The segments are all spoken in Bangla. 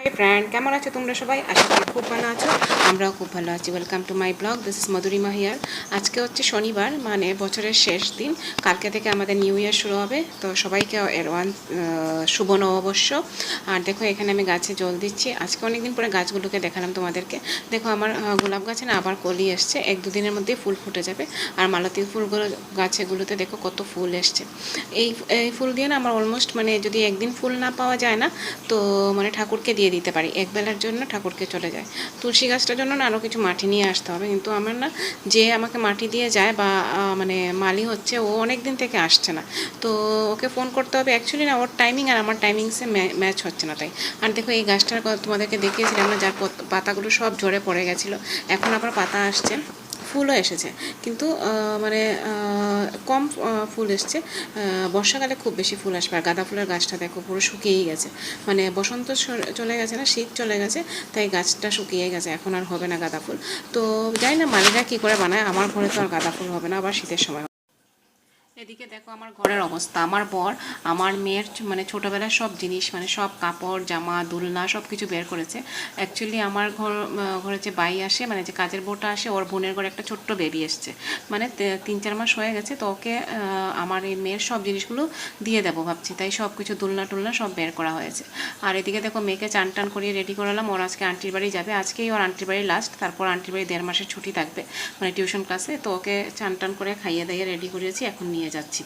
হাই ফ্রেন্ড কেমন আছো তোমরা সবাই? আশা করি খুব ভালো আছো, আমরাও খুব ভালো আছি। Welcome to my blog this is Madhurima here আজকে হচ্ছে শনিবার মানে বছরের শেষ দিন। কালকে থেকে আমাদের নিউ ইয়ার শুরু হবে, তো সবাইকে ওয়ান শুভ নববর্ষ। আর দেখো, এখানে আমি গাছে জল দিচ্ছি। আজকে অনেকদিন পরে গাছগুলোকে দেখালাম তোমাদেরকে। দেখো, আমার গোলাপ গাছে না আবার কলি এসছে। এক দুদিনের মধ্যেই ফুল ফুটে যাবে। আর মালতী ফুলগুলো গাছেগুলোতে দেখো, কত ফুল এসছে। এই এই ফুল দিয়ে না আমার অলমোস্ট মানে যদি একদিন ফুল না পাওয়া যায় না, তো মানে ঠাকুরকে দিয়ে দিতে পারি। এক বেলার জন্য ঠাকুরকে চলে যায়। তুলসী গাছটার জন্য না আরও কিছু মাটি নিয়ে আসতে হবে। কিন্তু আমার না যে আমাকে মাটি দিয়ে যায় বা মানে মালি হচ্ছে, ও অনেক দিন থেকে আসছে না। তো ওকে ফোন করতে হবে। অ্যাকচুয়ালি না, ওর টাইমিং আর আমার টাইমিংসে ম্যাচ হচ্ছে না তাই। আর দেখো, এই গাছটার তোমাদেরকে দেখিয়েছিলাম না, যার পত- পাতাগুলো সব ঝরে পড়ে গেছিল। এখন আবার পাতা আসছে। ফুলও এসেছে। কিন্তু মানে কম ফুল এসছে। বর্ষাকালে খুব বেশি ফুল আসবে। আর গাঁদা ফুলের গাছটা দেখো, পুরো শুকিয়েই গেছে। মানে বসন্ত চলে গেছে না, শীত চলে গেছে, তাই গাছটা শুকিয়ে গেছে। এখন আর হবে না গাঁদা ফুল। তো, জানি না মালিরা কী করে বানায়। আমার ঘরে তো আর গাঁদা ফুল হবে না, আবার শীতের সময় এদিকে দেখো আমার ঘরের অবস্থা। আমার বর, আমার মেয়ের মানে ছোটোবেলার সব জিনিস মানে সব কাপড়, জামা, দুলনা সব কিছু বের করেছে। অ্যাকচুয়ালি আমার ঘর ঘরে যে বাই আসে মানে যে কাজের বউটা আসে, ওর বোনের ঘরে একটা ছোট্ট বেবি এসছে। মানে তিন চার মাস হয়ে গেছে, তো ওকে আমার এই মেয়ের সব জিনিসগুলো দিয়ে দেবো ভাবছি। তাই সব কিছু দুলনা টুলনা সব বের করা হয়েছে। আর এদিকে দেখো মেয়েকে চান টান করিয়ে রেডি করালাম। ওর আজকে আন্টির বাড়ি যাবে। আজকেই ওর আন্টির বাড়ি লাস্ট তারপর আন্টির বাড়ি দেড় মাসের ছুটি থাকবে মানে টিউশন ক্লাসে তো ওকে চান টান করে খাইয়ে দাইয়ে রেডি করিয়েছি, এখন নিয়ে যাচ্ছি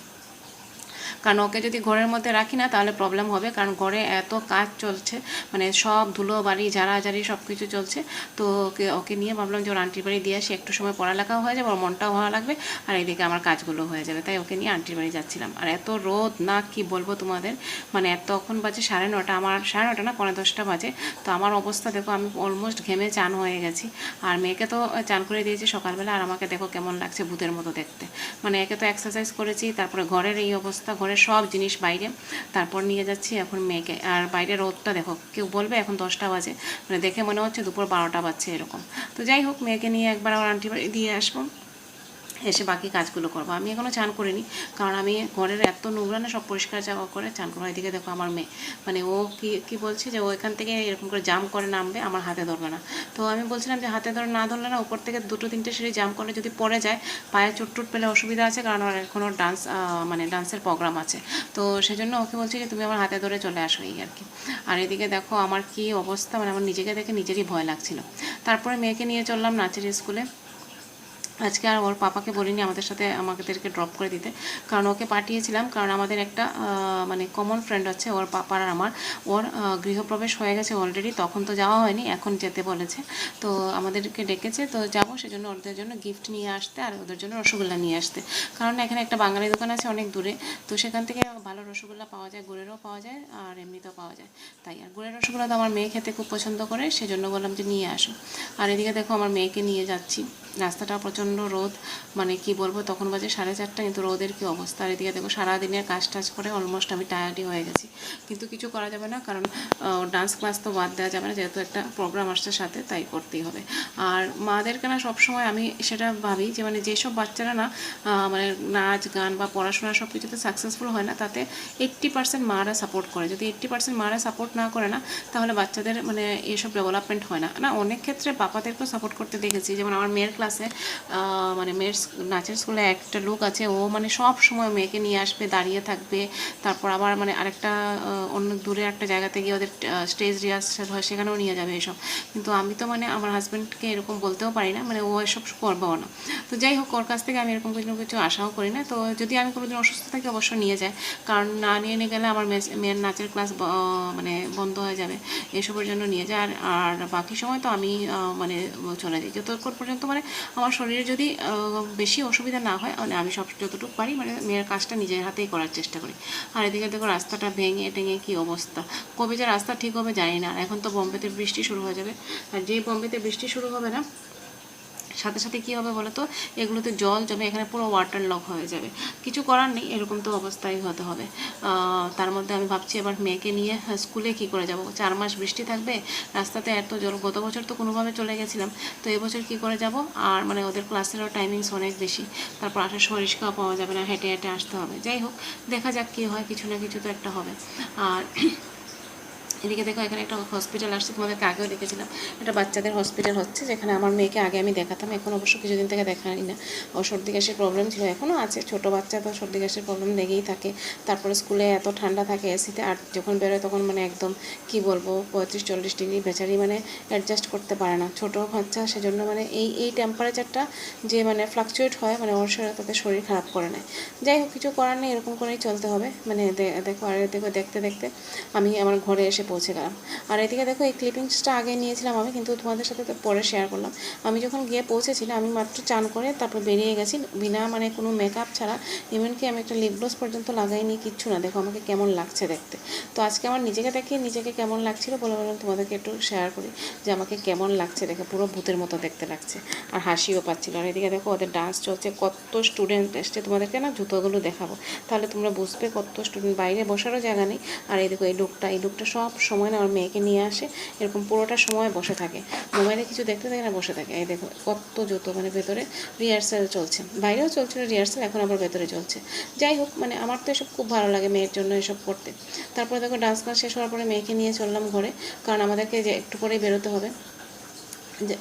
কারণ ওকে যদি ঘরের মধ্যে রাখি না, তাহলে প্রবলেম হবে। কারণ ঘরে এত কাজ চলছে মানে সব ধুলো বাড়ি ঝাড়াঝাড়ি সব কিছু চলছে। তো ওকে ওকে নিয়ে ভাবলাম যে ওর আন্টির বাড়ি দিয়ে আসি। একটু সময় পড়ালেখাও হয়ে যাবে, ওর মনটাও ভালো লাগবে। আর এদিকে আমার কাজগুলো হয়ে যাবে। তাই ওকে নিয়ে আন্টির বাড়ি যাচ্ছিলাম। আর এত রোদ না, কি বলব তোমাদের? মানে তখন বাজে সাড়ে নটা, আমার সাড়ে নটা না পনেরো দশটা বাজে। তো আমার অবস্থা দেখো, আমি অলমোস্ট ঘেমে চান হয়ে গেছি। আর মেয়েকে তো চান করে দিয়েছি সকালবেলা। আর আমাকে দেখো কেমন লাগছে ভূতের মতো দেখতে। মানে একে তো এক্সারসাইজ করেছি, তারপরে ঘরের এই অবস্থা, ঘরের সব জিনিস বাইরে। তারপর নিয়ে যাচ্ছি এখন মেয়েকে। আর বাইরে রোদটা দেখো, কেউ বলবে এখন দশটা বাজে। মানে দেখে মনে হচ্ছে দুপুর বারোটা বাজছে এরকম। তো যাই হোক, মেয়েকে নিয়ে একবার আমার আন্টি দিয়ে আসব। এসে বাকি কাজগুলো করব। আমি এখনও চান করিনি, কারণ আমি ঘরের এত নোংরা না, সব পরিষ্কার যাওয়া করে চান করব। এদিকে দেখো আমার মেয়ে মানে ও কি কি বলছে যে ও এখান থেকে এরকম করে জাম করে নামবে, আমার হাতে ধরবে না। তো আমি বলছিলাম যে হাতে ধরে না ধরলে না, উপর থেকে দুটো তিনটে সিঁড়ি জাম করে যদি পড়ে যায়, পায়ে চোট টোট পেলে অসুবিধা আছে, কারণ ওর এখনও ডান্স মানে ডান্সের প্রোগ্রাম আছে। তো সেজন্য ওকে বলছি যে তুমি আমার হাতে ধরে চলে আসো এই আর কি। আর এদিকে দেখো আমার কি অবস্থা মানে আমার নিজেকে দেখে নিজেরই ভয় লাগছিল। তারপরে মেয়েকে নিয়ে চললাম নাচের স্কুলে আজকে আর ওর পাপাকে বলিনি আমাদের সাথে আমাদেরকে ড্রপ করে দিতে। কারণ ওকে পাঠিয়েছিলাম, কারণ আমাদের একটা মানে কমন ফ্রেন্ড আছে ওর পাপার আর আমার। ওর গৃহপ্রবেশ হয়ে গেছে অলরেডি তখন তো যাওয়া হয়নি, এখন যেতে বলেছে। তো আমাদেরকে ডেকেছে, তো যাব সেজন্য ওদের জন্য গিফট নিয়ে আসতে আর ওদের জন্য রসগোল্লা নিয়ে আসতে। কারণ এখানে একটা বাঙালি দোকান আছে অনেক দূরে, তো সেখান থেকে ভালো রসগোল্লা পাওয়া যায়, গুড়েরও পাওয়া যায় আর এমনিতেও পাওয়া যায়। তাই আর গুড়ের রসগোল্লা তো আমার মেয়ে খেতে খুব পছন্দ করে, সেজন্য বললাম যে নিয়ে আসো। আর এদিকে দেখো আমার মেয়েকে নিয়ে যাচ্ছি রাস্তাটা প্রচণ্ড রোদ। মানে কি বলব, তখন বাজে সাড়ে চারটা, কিন্তু রোদের কি অবস্থা? আর এদিকে দেখো সারাদিনের কাজ টাজ করে অলমোস্ট আমি টায়ার্ডই হয়ে গেছি। কিন্তু কিছু করা যাবে না, কারণ ডান্স ক্লাস তো বাদ দেওয়া যাবে না, যেহেতু একটা প্রোগ্রাম আসছে সাথে, তাই করতেই হবে। আর মাদেরকে না সবসময় আমি সেটা ভাবি যে মানে যেসব বাচ্চারা না মানে নাচ, গান বা পড়াশোনা সব কিছুতে সাকসেসফুল হয় না, তাতে এইট্টি পার্সেন্ট মারা সাপোর্ট করে। যদি এইট্টি পার্সেন্ট মারা সাপোর্ট না করে না, তাহলে বাচ্চাদের মানে এসব ডেভেলপমেন্ট হয় না। না, অনেক ক্ষেত্রে বাবাদেরকেও সাপোর্ট করতে দেখেছি। যেমন আমার মেয়ের ক্লাসে মানে মেয়ের নাচের স্কুলে একটা লোক আছে, ও মানে সব সময় মেয়েকে নিয়ে আসবে, দাঁড়িয়ে থাকবে। তারপর আবার মানে আরেকটা অন্য দূরে একটা জায়গাতে গিয়ে ওদের স্টেজ রিহার্সাল হয়, সেখানেও নিয়ে যাবে এসব। কিন্তু আমি তো মানে আমার হাজব্যান্ডকে এরকম বলতেও পারি না মানে ও এসব করবেও না। তো যাই হোক, ওর কাছ থেকে আমি এরকম কোনো কিছু আশাও করি না। তো যদি আমি কোনোদিন অসুস্থ থাকি, অবশ্য নিয়ে যায়। কারণ না নিয়ে নিয়ে গেলে আমার মেয়ে- মেয়ের নাচের ক্লাস মানে বন্ধ হয়ে যাবে। এসবের জন্য নিয়ে যায়। আর আর বাকি সময় তো আমি মানে চলে যাই। যতক্ষণ পর্যন্ত মানে আমার শরীরে যদি বেশি অসুবিধা না হয় মানে আমি সব যতটুকু পারি মানে মেয়ের কাজটা নিজের হাতেই করার চেষ্টা করি। আর এদিকে দেখো, রাস্তাটা ভেঙে টেঙে কি অবস্থা? কবে যে রাস্তা ঠিক হবে জানি না। আর এখন তো বম্বেতে বৃষ্টি শুরু হয়ে যাবে। আর যেই বম্বেতে বৃষ্টি শুরু হবে না সাথে সাথে কী হবে বলো তো এগুলোতে জল জমে এখানে পুরো ওয়াটার লক হয়ে যাবে। কিছু করার নেই, এরকম তো অবস্থায় হতে হবে। তার মধ্যে আমি ভাবছি এবার মেয়েকে নিয়ে স্কুলে কি করে যাব? চার মাস বৃষ্টি থাকবে, রাস্তাতে এত জল, গত বছর তো কোনোভাবে চলে গেছিলাম। তো এবছর কি করে যাব? আর মানে ওদের ক্লাসেরও টাইমিংস অনেক বেশি। তারপর আসার সময় পাওয়া যাবে না, হেঁটে হেঁটে আসতে হবে। যাই হোক, দেখা যাক কী হয়, কিছু না কিছু তো একটা হবে। আর এদিকে দেখো, এখানে একটা হসপিটাল আসছে, তোমাদেরকে আগেও দেখেছিলাম একটা বাচ্চাদের হসপিটাল হচ্ছে, যেখানে আমার মেয়েকে আগে আমি দেখাতাম, এখন অবশ্য কিছুদিন থেকে দেখাই না। ও সর্দি কাশির প্রবলেম ছিল এখনও আছে। ছোটো বাচ্চা তো সর্দি কাশির প্রবলেম লেগেই থাকে। তারপরে স্কুলে এত ঠান্ডা থাকে এসিতে আর যখন বেরোয় তখন মানে একদম, কি বলব, পঁয়ত্রিশ, চল্লিশ ডিগ্রি বেচারি মানে অ্যাডজাস্ট করতে পারে না। ছোটো বাচ্চা, সেজন্য মানে এই এই টেম্পারেচারটা যে মানে ফ্লাকচুয়েট হয় মানে ওর সাথে তাদের শরীর খারাপ করে নেয়। যাই হোক, কিছু করার নেই, এরকম করেই চলতে হবে। মানে দেখো, আর দেখো দেখতে দেখতে আমি আমার ঘরে এসে পৌঁছে গেলাম আর এদিকে দেখো, এই ক্লিপিংসটা আগে নিয়েছিলাম আমি, কিন্তু তোমাদের সাথে তো পরে শেয়ার করলাম। আমি যখন গিয়ে পৌঁছেছিলাম আমি মাত্র চান করে তারপর বেরিয়ে গেছি। বিনা মানে কোনো মেকআপ ছাড়া ইভেনকি আমি একটা লিপ গ্লোস পর্যন্ত লাগাইনি, কিচ্ছু না। দেখো আমাকে কেমন লাগছে দেখতে। তো আজকে আমার নিজেকে দেখে নিজেকে কেমন লাগছিল বলে বললাম তোমাদেরকে একটু শেয়ার করি, যে আমাকে কেমন লাগছে দেখে, পুরো ভূতের মতো দেখতে লাগছে। আর হাসিও পাচ্ছিল। আর এদিকে দেখো, ওদের ডান্স চলছে, কত স্টুডেন্ট এসছে। তোমাদেরকে না জুতোগুলো দেখাবো। তাহলে তোমরা বুঝবে কত স্টুডেন্ট বাইরে বসারও জায়গা নেই। আর এই দেখো, এই লোকটা এই লোকটা সব সময় না, আমার মেয়েকে নিয়ে আসে, এরকম পুরোটা সময় বসে থাকে। মোবাইলে কিছু দেখতে থাকে না, বসে থাকে। এই দেখো, কত জুতো মানে ভেতরে রিহার্সাল চলছে। বাইরেও চলছিল রিহার্সাল এখন আবার ভেতরে চলছে। যাই হোক মানে আমার তো এসব খুব ভালো লাগে মেয়ের জন্য এসব করতে। তারপরে দেখো ডান্স ক্লাস শেষ হওয়ার পরে মেয়েকে নিয়ে চললাম ঘরে, কারণ আমাদেরকে যে একটু করেই বেরোতে হবে।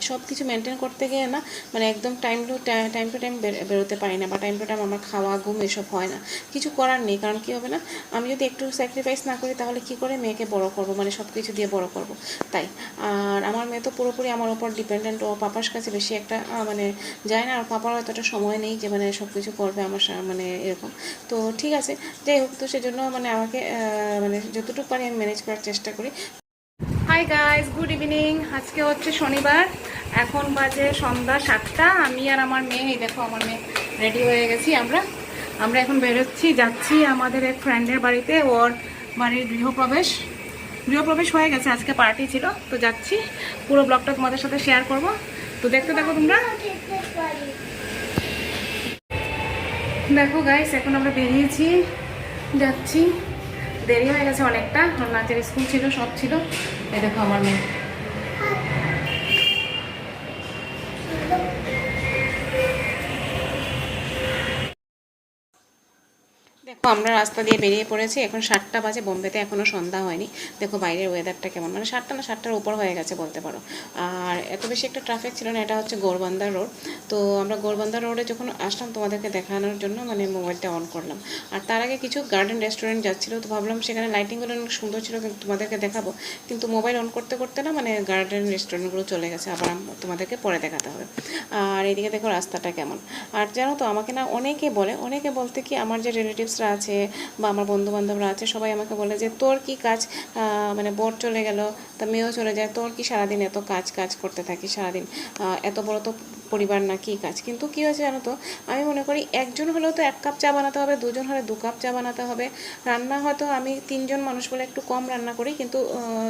সব কিছু মেনটেন করতে গিয়ে না মানে একদম time to time to time বেরোতে পারি না বা টাইম টু টাইম আমার খাওয়া, ঘুম এসব হয় না। কিছু করার নেই, কারণ কী হবে না, আমি যদি একটু স্যাক্রিফাইস না করি তাহলে কি করে মেয়েকে বড় করব? মানে সব কিছু দিয়ে বড় করব। তাই, আর আমার মেয়ে তো পুরোপুরি আমার ওপর ডিপেন্ডেন্ট ও পাপার কাছে বেশি একটা মানে যায় না, আর পাপার এতটা সময় নেই যে মানে সব কিছু করবে আমার মানে এরকম। তো ঠিক আছে, যাই হোক, তো সেজন্য মানে আমাকে মানে যতটুকু পারি আমি ম্যানেজ করার চেষ্টা করি। হাই গাইস গুড ইভিনিং আজকে হচ্ছে শনিবার। এখন বাজে সন্ধ্যা সাতটা। আমি আর আমার মেয়ে, এই দেখো আমার মেয়ে রেডি হয়ে গেছি আমরা। আমরা এখন বেরোচ্ছি, যাচ্ছি আমাদের এক ফ্রেন্ডের বাড়িতে। ওর বাড়ির গৃহপ্রবেশ। গৃহপ্রবেশ হয়ে গেছে, আজকে পার্টি ছিল। তো যাচ্ছি, পুরো ব্লগটা তোমাদের সাথে শেয়ার করব। তো দেখতে দেখো তোমরা। দেখো গাইস এখন আমরা বেরিয়েছি, যাচ্ছি। দেরি হয়ে গেছে অনেকটা। নাচের স্কুল ছিল, সব ছিল। এই দেখো আমার মেয়ে। আমরা রাস্তা দিয়ে বেরিয়ে পড়েছি। এখন সাতটা বাজে, বোম্বেতে এখনও সন্ধ্যা হয়নি। দেখো বাইরের ওয়েদারটা কেমন? মানে সাতটা না, সাতটার উপর হয়ে গেছে বলতে পারো। আর এত বেশি একটা ট্রাফিক ছিল না, এটা হচ্ছে গোরবান্দা রোড তো আমরা গোরবান্দা রোডে যখন আসলাম, তোমাদেরকে দেখানোর জন্য মানে মোবাইলটা অন করলাম। আর তার আগে কিছু গার্ডেন রেস্টুরেন্ট যাচ্ছিল, তো ভাবলাম সেখানে লাইটিংগুলো অনেক সুন্দর ছিল, কিন্তু তোমাদেরকে দেখাবো। কিন্তু মোবাইল অন করতে করতে না মানে গার্ডেন রেস্টুরেন্টগুলো চলে গেছে, আবার তোমাদেরকে পরে দেখাতে হবে। আর এদিকে দেখো রাস্তাটা কেমন। আর জানো তো, আমাকে না অনেকে বলে, অনেকে বলতে কি, আমার যে রিলেটিভসরা আছে বা আমার বন্ধু বান্ধবরা আছে, সবাই আমাকে বলে যে, তোর কি কাজ মানে বর চলে গেল, তা মেয়েও চলে যায়, তোর কি সারাদিন এত কাজ কাজ করতে থাকি সারাদিন? এত বড় তো পরিবার না কি কাজ। কিন্তু কি হয়েছে জানো তো? আমি মনে করি একজন হলেও তো এক কাপ চা বানাতে হবে, দুজন হলে দু কাপ চা বানাতে হবে। রান্না হয়তো আমি তিনজন মানুষ বলে একটু কম রান্না করি, কিন্তু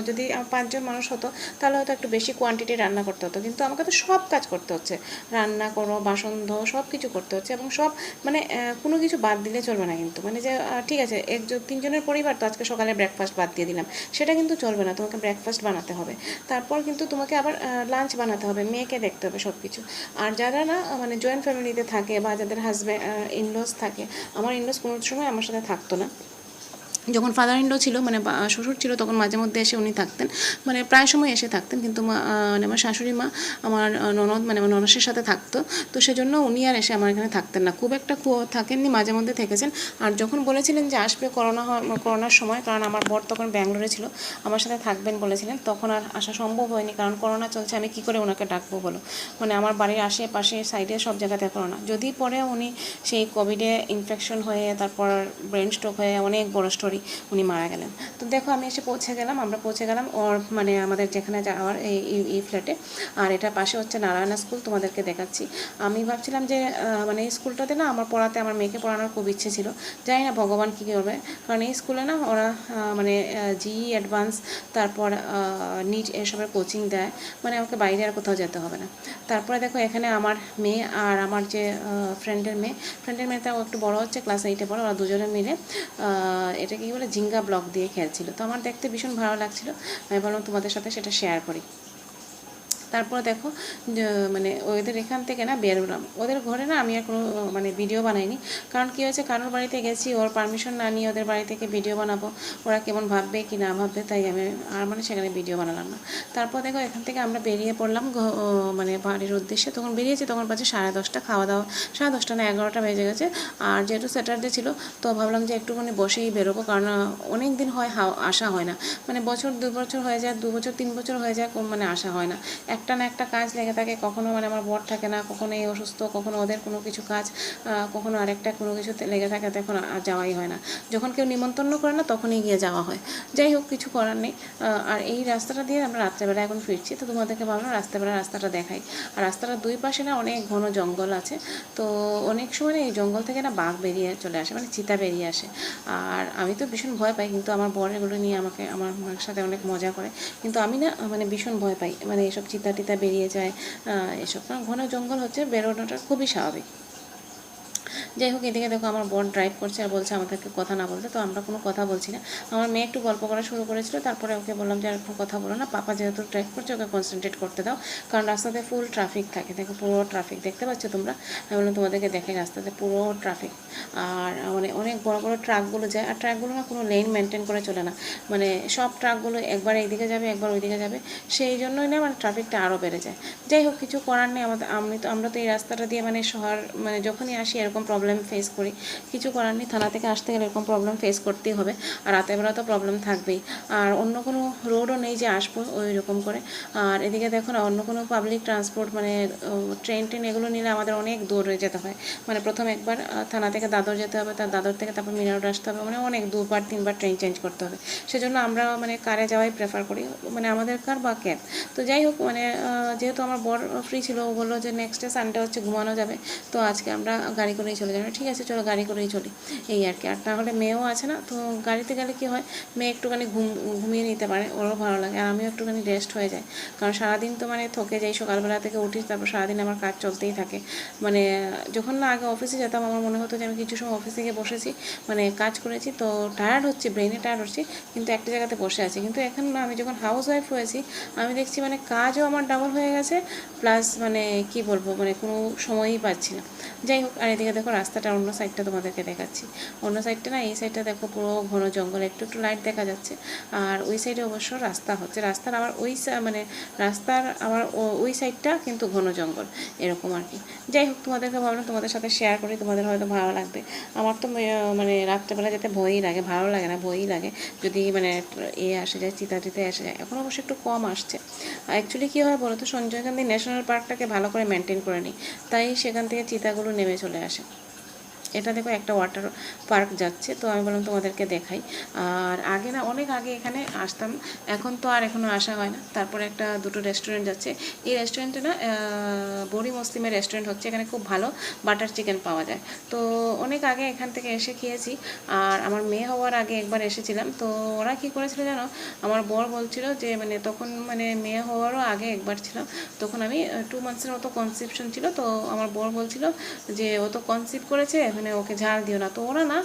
যদি পাঁচজন মানুষ হতো, তাহলে হয়তো একটু বেশি কোয়ান্টিটি রান্না করতে হতো। কিন্তু আমাকে তো সব কাজ করতে হচ্ছে। রান্না করো, বাসন ধো সব কিছু করতে হচ্ছে এবং সব মানে কোনো কিছু বাদ দিলে চলবে না কিন্তু। মানে যে ঠিক আছে একজন তিনজনের পরিবার তো আজকে সকালে ব্রেকফাস্ট বাদ দিয়ে দিলাম। সেটা কিন্তু চলবে না, তোমাকে ব্রেকফাস্ট বানাতে হবে। তারপর কিন্তু তোমাকে আবার লাঞ্চ বানাতে হবে, মেয়েকে দেখতে হবে সব কিছু আর যারা না মানে জয়েন্ট ফ্যামিলিতে থাকে বা যাদের হাজব্যান্ড ইনলস থাকে, আমার ইনলস কোনো সময় আমার সাথে থাকতো না। যখন ফাদার ইনলো ছিল মানে শ্বশুর ছিল, তখন মাঝে মধ্যে এসে উনি থাকতেন। মানে প্রায় সময় এসে থাকতেন, কিন্তু মানে আমার শাশুড়ি মা আমার ননদ মানে আমার ননসের সাথে থাকতো। তো সেজন্য উনি আর এসে আমার এখানে থাকতেন না। খুব একটা থাকেননি, মাঝে মধ্যে থেকেছেন। আর যখন বলেছিলেন যে আসবে করোনা করোনার সময়, কারণ আমার বর তখন ব্যাঙ্গালোরে ছিল, আমার সাথে থাকবেন বলেছিলেন, তখন আর আসা সম্ভব হয়নি, কারণ করোনা চলছে, আমি কি করে ওনাকে ডাকবো বলো? মানে আমার বাড়ির আশেপাশে সাইডে সব জায়গাতে করোনা। যদি পরে উনি সেই কোভিডে ইনফেকশন হয়ে, তারপর ব্রেন স্ট্রোক হয়ে, অনেক বড় স্টোরি উনি মারা গেলেন। তো দেখো আমি এসে পৌঁছে গেলাম, আমরা পৌঁছে গেলাম ওর মানে আমাদের যেখানে যাওয়ার এই, এই- ফ্ল্যাটে আর এটা পাশে হচ্ছে নারায়ণা স্কুল তোমাদেরকে দেখাচ্ছি। আমি ভাবছিলাম যে মানে এই স্কুলটাতে না আমার পড়াতে, আমার মেয়েকে পড়ানোর খুব ইচ্ছে ছিল। জানি না ভগবান কী করবে, কারণ এই স্কুলে না ওরা মানে জি অ্যাডভান্স তারপর নিট এসবের কোচিং দেয়। মানে আমাকে বাইরে আর কোথাও যেতে হবে না। তারপরে দেখো এখানে আমার মেয়ে আর আমার যে ফ্রেন্ডের মেয়ে ফ্রেন্ডের মেয়েটা একটু বড় হচ্ছে ক্লাস এইটে পড়ে, ওরা দুজনে মিলে এটা কি বলে ঝিঙ্গা ব্লক দিয়ে খেলছিল। তো আমার দেখতে ভীষণ ভালো লাগছিল। আমি বললাম তোমাদের সাথে সেটা শেয়ার করি। তারপর দেখো মানে ওদের এখান থেকে না বেরোলাম ওদের ঘরে না আমি আর কোনো মানে ভিডিও বানাইনি। কারণ কী হয়েছে, কারোর বাড়িতে গেছি, ওর পারমিশন না নিয়ে ওদের বাড়ি থেকে ভিডিও বানাবো। ওরা কেমন ভাববে কি না ভাববে, তাই আমি আর মানে সেখানে ভিডিও বানালাম না। তারপর দেখো, এখান থেকে আমরা বেরিয়ে পড়লাম মানে বাড়ির উদ্দেশ্যে। তখন বেরিয়েছি, তখন বাজে সাড়ে দশটা, খাওয়া দাওয়া, সাড়ে দশটা না এগারোটা বেজে গেছে। আর যেহেতু স্যাটারডে ছিল, তো ভাবলাম যে একটুখানি বসেই বেরোবো, কারণ অনেক দিন হয় আসা হয় না। মানে বছর দু বছর হয়ে যায় দু বছর তিন বছর হয়ে যায় মানে আসা হয় না। একটা না একটা কাজ লেগে থাকে, কখনো মানে আমার বর থাকে না, কখনো এই অসুস্থ, কখনো ওদের কোনো কিছু কাজ কখনো আরেকটা কোনো কিছু লেগে থাকে, তখন আর যাওয়াই হয় না। যখন কেউ নিমন্ত্রণ করে না, তখনই গিয়ে যাওয়া হয়। যাই হোক, কিছু করার নেই। আর এই রাস্তাটা দিয়ে আমরা রাত্রেবেলা এখন ফিরছি, তো তোমাদেরকে ভাবলাম রাত্রেবেলা রাস্তাটা দেখাই। আর রাস্তাটার দুই পাশে না অনেক ঘন জঙ্গল আছে, তো অনেক সময় এই জঙ্গল থেকে না বাঘ বেরিয়ে চলে আসে মানে চিতা বেরিয়ে আসে। আর আমি তো ভীষণ ভয় পাই, কিন্তু আমার বর এগুলো নিয়ে আমাকে, আমার মার সাথে অনেক মজা করে। কিন্তু আমি না মানে ভীষণ ভয় পাই মানে এসব চিতা টিতা বেরিয়ে যায় এসব। কারণ ঘন জঙ্গল হচ্ছে বেরোনোটা খুবই স্বাভাবিক। যাই হোক এদিকে দেখো আমার বোন ড্রাইভ করছে আর বলছে আমাদেরকে কথা না বলতে, তো আমরা কোনো কথা বলছি না। আমার মেয়ে একটু গল্প করা শুরু করেছিল, তারপরে ওকে বললাম যে আর কথা বলো না, পাপা যেহেতু ড্রাইভ করছে, ওকে কনসেন্ট্রেট করতে দাও, কারণ রাস্তাতে ফুল ট্রাফিক থাকে। দেখো পুরো ট্রাফিক দেখতে পাচ্ছ তোমরা? আমি বললাম তোমাদেরকে দেখে রাস্তাতে পুরো ট্রাফিক আর মানে অনেক বড় বড় ট্রাকগুলো যায়, আর ট্রাকগুলো না কোনো লেন মেনটেন করে চলে না। মানে সব ট্রাকগুলো একবার এইদিকে যাবে, একবার ওইদিকে যাবে। সেই জন্যই না মানে ট্রাফিকটা আরও বেড়ে যায়। যাই হোক কিছু করার নেই, আমাদের আমি তো আমরা তো এই রাস্তাটা দিয়ে মানে শহর মানে যখনই আসি এরকম প্রবলেম ফেস করি। কিছু করার নেই, থানা থেকে আসতে গেলে এরকম প্রবলেম ফেস করতেই হবে। আর রাতের বেলা তো প্রবলেম থাকবেই। আর অন্য কোনো রোডও নেই যে আসব ওই রকম করে। আর এদিকে দেখো না, অন্য কোনো পাবলিক ট্রান্সপোর্ট মানে ট্রেন ট্রেন এগুলো নিলে আমাদের অনেক দূর যেতে হয়। মানে প্রথম একবার থানা থেকে দাদর যেতে হবে, তার দাদর থেকে তারপর মিনা রোড আসতে হবে। মানে অনেক দুবার, তিনবার ট্রেন চেঞ্জ করতে হবে। সেজন্য আমরা মানে কারে যাওয়াই প্রেফার করি। মানে আমাদের কার বা ক্যাব তো যাই হোক মানে যেহেতু আমার বর ফ্রি ছিল, ও বলল যে নেক্সট ডে সানডে হচ্ছে ঘুমানো যাবে। তো আজকে আমরা গাড়ি করেই চলে যাব। ঠিক আছে, চলো গাড়ি করেই চলি। এই আর কি। আর তাহলে মেয়েও আছে না, তো গাড়িতে গেলে কি হয়, মেয়ে একটুখানি ঘুম, ঘুমিয়ে নিতে পারে, ওরও ভালো লাগে। আর আমিও একটুখানি রেস্ট হয়ে যায় কারণ সারাদিন তো মানে থকে যাই, সকালবেলা থেকে উঠি, তারপর সারাদিন আমার কাজ চলতেই থাকে। মানে যখন না আগে অফিসে যেতাম, আমার মনে হতো যে আমি কিছু সময় অফিসে গিয়ে বসেছি মানে কাজ করেছি, তো টায়ার্ড হচ্ছে ব্রেনে টায়ার্ড হচ্ছে, কিন্তু একটা জায়গাতে বসে আছি। কিন্তু এখন না, আমি যখন হাউস ওয়াইফ হয়েছি, আমি দেখছি মানে কাজও আমার ডাবল হয়ে গেছে প্লাস মানে কি বলব মানে কোনো সময়ই পাচ্ছি না। যাই হোক, আর এদিকে দেখো রাস্তাটা অন্য সাইডটা তোমাদেরকে দেখাচ্ছি। অন্য সাইডটা না, এই সাইডটা দেখো পুরো ঘন জঙ্গল, একটু একটু লাইট দেখা যাচ্ছে। আর ওই সাইডে অবশ্য রাস্তা হচ্ছে, রাস্তার আবার ওই মানে রাস্তার আবার ওই সাইডটা কিন্তু ঘন জঙ্গল, এরকম আর কি। যাই হোক, তোমাদেরকে ভাবলাম তোমাদের সাথে শেয়ার করি, তোমাদের হয়তো ভালো লাগবে। আমার তো মানে রাত্রেবেলা যেতে ভয়ই লাগে, ভালো লাগে না, ভয়ই লাগে। যদি মানে এ আসে যায় চিতা টিতে এসে যায়, এখন অবশ্য একটু কম আসছে। অ্যাকচুয়ালি কী হয় বলো তো সঞ্জয় গান্ধী ন্যাশনাল পার্কটাকে ভালো করে মেনটেন করে নিই। তাই সেখান থেকে চিতাগুলো নেমে চলে আসে। এটা দেখো একটা ওয়াটার পার্ক যাচ্ছে, তো আমি বললাম তোমাদেরকে দেখাই। আর আগে না অনেক আগে এখানে আসতাম, এখন তো আর এখনও আসা হয় না। তারপরে একটা দুটো রেস্টুরেন্ট যাচ্ছে। এই রেস্টুরেন্টে না বড়ি মসলিমের রেস্টুরেন্ট হচ্ছে, এখানে খুব ভালো বাটার চিকেন পাওয়া যায়। তো অনেক আগে এখান থেকে এসে খেয়েছি। আর আমার মেয়ে হওয়ার আগে একবার এসেছিলাম, তো ওরা কি করেছিল জানো, আমার বর বলছিল যে মানে তখন মানে মেয়ে হওয়ারও আগে একবার ছিলাম তখন আমি টু মান্থসের মতো কনসেপশন ছিল, তো আমার বর বলছিল যে, ও তো কনসিভ করেছে মানে ওকে ঝাড় দিও না। তো ওরা না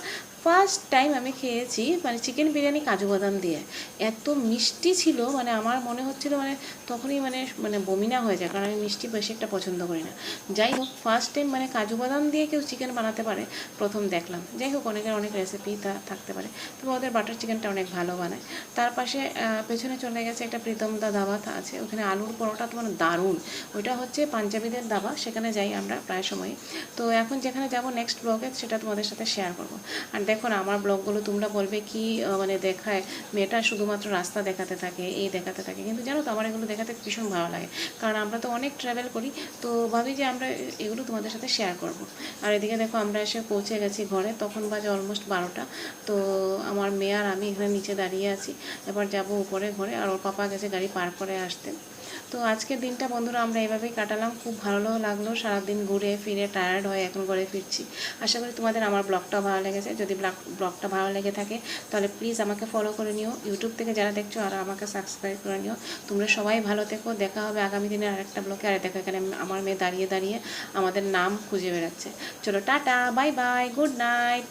ফার্স্ট টাইম আমি খেয়েছি মানে চিকেন বিরিয়ানি কাজু বাদাম দিয়ে। এত মিষ্টি ছিল মানে আমার মনে হচ্ছিল মানে তখনই মানে মানে বমিনা হয়ে যায়, কারণ আমি মিষ্টি বেশি একটা পছন্দ করি না। যাই হোক ফার্স্ট টাইম মানে কাজু বাদাম দিয়ে কেউ চিকেন বানাতে পারে, প্রথম দেখলাম। যাই হোক, অনেকের অনেক রেসিপি তা থাকতে পারে, তবে ওদের বাটার চিকেনটা অনেক ভালো বানায়। তার পাশে পেছনে চলে গেছে একটা প্রীতম দা দাবা আছে, ওখানে আলুর পরোটা তো মানে দারুণ। ওইটা হচ্ছে পাঞ্জাবিদের দাবা, সেখানে যাই আমরা প্রায় সময় তো এখন যেখানে যাব নেক্সট ব্লগে সেটা তোমাদের সাথে শেয়ার করব। আর দেখো না, আমার ব্লগগুলো তোমরা বলবে কি মানে দেখায়। মেয়েটা শুধুমাত্র রাস্তা দেখাতে থাকে, এই দেখাতে থাকে। কিন্তু জানো তো, আমার এগুলো দেখাতে ভীষণ ভালো লাগে। কারণ আমরা তো অনেক ট্রাভেল করি, তো ভাবি যে আমরা এগুলো তোমাদের সাথে শেয়ার করব। আর এদিকে দেখো, আমরা এসে পৌঁছে গেছি ঘরে, তখন বাজে অলমোস্ট বারোটা। তো আমার মেয়ে আর আমি এখানে নিচে দাঁড়িয়ে আছি। এবার যাব উপরে ঘরে, আর ওর পাপা গেছে গাড়ি পার করে আসতে। তো আজকের দিনটা বন্ধুরা আমরা এভাবেই কাটালাম। খুব ভালো লাগল, সারাদিন ঘুরে ফিরে টায়ার্ড হয়ে এখন ঘরে ফিরছি। আশা করি তোমাদের আমার ব্লগটা ভালো লেগেছে। যদি ব্লগ- ব্লগটা ভালো লেগে থাকে, তাহলে প্লিজ আমাকে ফলো করে নিও। ইউটিউব থেকে যারা দেখছ, আর আমাকে সাবস্ক্রাইব করে নিও। তোমরা সবাই ভালো থেকো। দেখা হবে আগামী দিনে আরেকটা ব্লগে। আর দেখো এখানে আমার মেয়ে দাঁড়িয়ে দাঁড়িয়ে আমাদের নাম খুঁজে বেড়াচ্ছে। চলো tata bye bye good night